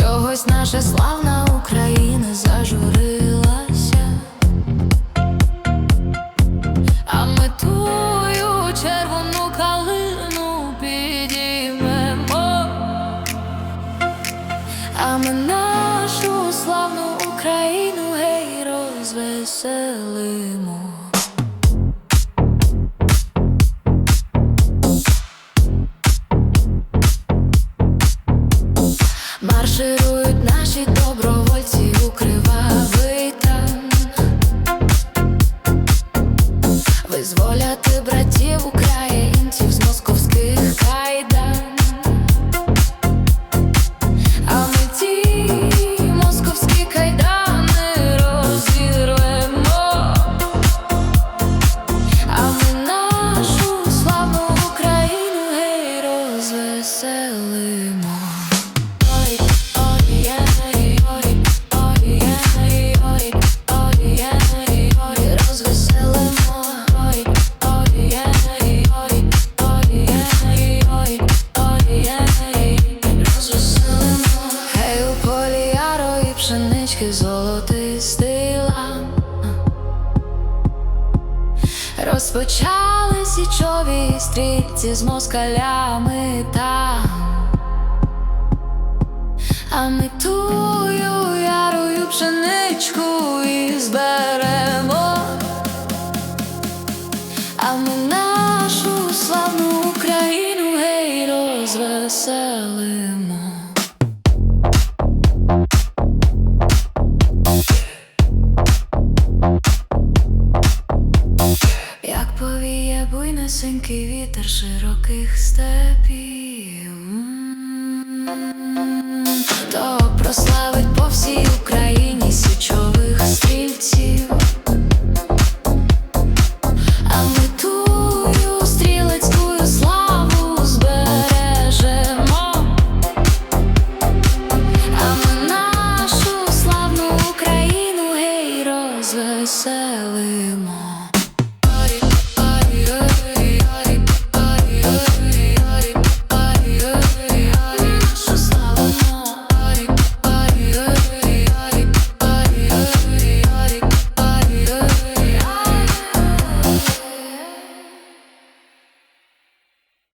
Чогось наша славна Україна зажурилася, а ми тую червону калину підіймемо, а ми нашу славну Україну гей розвеселимо. Марширують наші добровольці у кривавий тан. Визволяти братів українців з московських кайдан пшенички золотистий лан. Розпочали січові стрільці з москалями там. А ми тую ярою пшеничку і зберемо, а ми нашу славну Україну гей розвеселимо. буй вітер широких степів То прославить по всій Україні січових стрільців. А ми